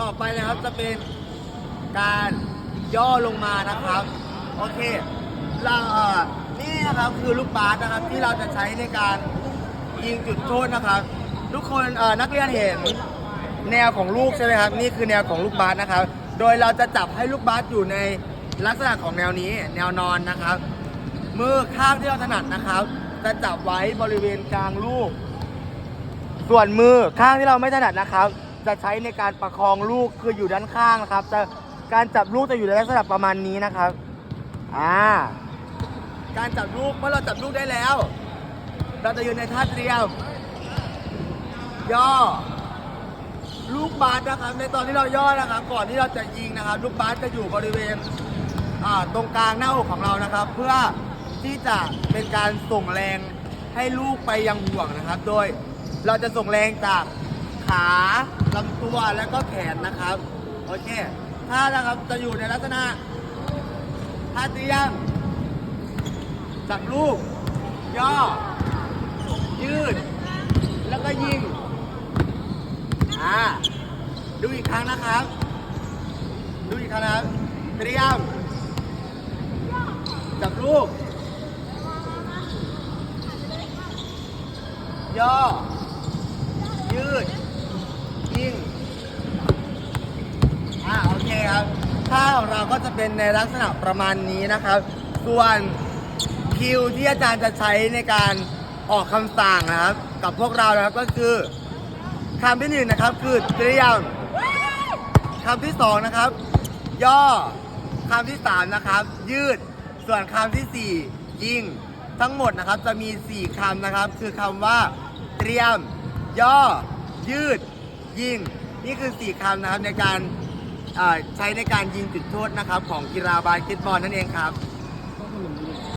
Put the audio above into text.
ต่อไปนะครับจะเป็นการย่อลงมานะครับ โอเคเราเอ่อนี่นะครับคือลูกบาสนะครับที่เราจะใช้ในการยิงจุดโทษนะครับ ทุกคนเอ่อนักเรียนเห็นแนวของลูกใช่ไหมครับ นี่คือแนวของลูกบาสนะครับ โดยเราจะจับให้ลูกบาสอยู่ในลักษณะของแนวนี้ แนวนอนนะครับ มือข้างที่เราถนัดนะครับ จะจับไว้บริเวณกลางลูก ส่วนมือข้างที่เราไม่ถนัดนะครับ จะใช้ในการประคองลูกคืออยู่ด้านข้างนะครับ จะการจับลูกจะอยู่ในลักษณะประมาณนี้นะครับอ่าการจับลูกเมื่อเราจับลูกได้แล้ว เราจะอยู่ในท่าเตรียม ย่อ ลูกบาสนะครับ ในตอนที่เราย่อนะครับ ก่อนที่เราจะยิงนะครับ ลูกบาสจะอยู่บริเวณอ่าตรงกลางหน้าอกของเรานะครับ เพื่อที่จะเป็นการส่งแรงให้ลูกไปยังห่วงนะครับ โดยเราจะส่งแรงจาก ขาลำตัวแล้วก็แขนนะครับ โอเคถ้านะครับจะอยู่ในลักษณะท่าเตรียมจับลูก ย่อ ยืด แล้วก็ยิง อ่า ดูอีกครั้งนะครับ ดูอีกครั้งนะครับเตรียมจับลูก ย่อ ยืด ยิง อ่า โอเค ครับท่าของเราก็จะเป็นในลักษณะประมาณนี้นะครับ ส่วนคิวที่อาจารย์จะใช้ในการออกคำสั่งนะครับ กับพวกเรานะครับก็คือคำที่หนึ่งนะครับคือเตรียมคำที่สองนะครับ ย่อคำที่สามนะครับ ยืดส่วนคำที่สี่ยิงทั้งหมดนะครับจะมีสี่คำนะครับ คือคำว่า เตรียม ย่อ ยืด ยิง นี่คือสี่คำนะครับในการ ใช้ในการยิงจุดโทษนะครับ ของกีฬาบาสเกตบอลนั่นเองครับ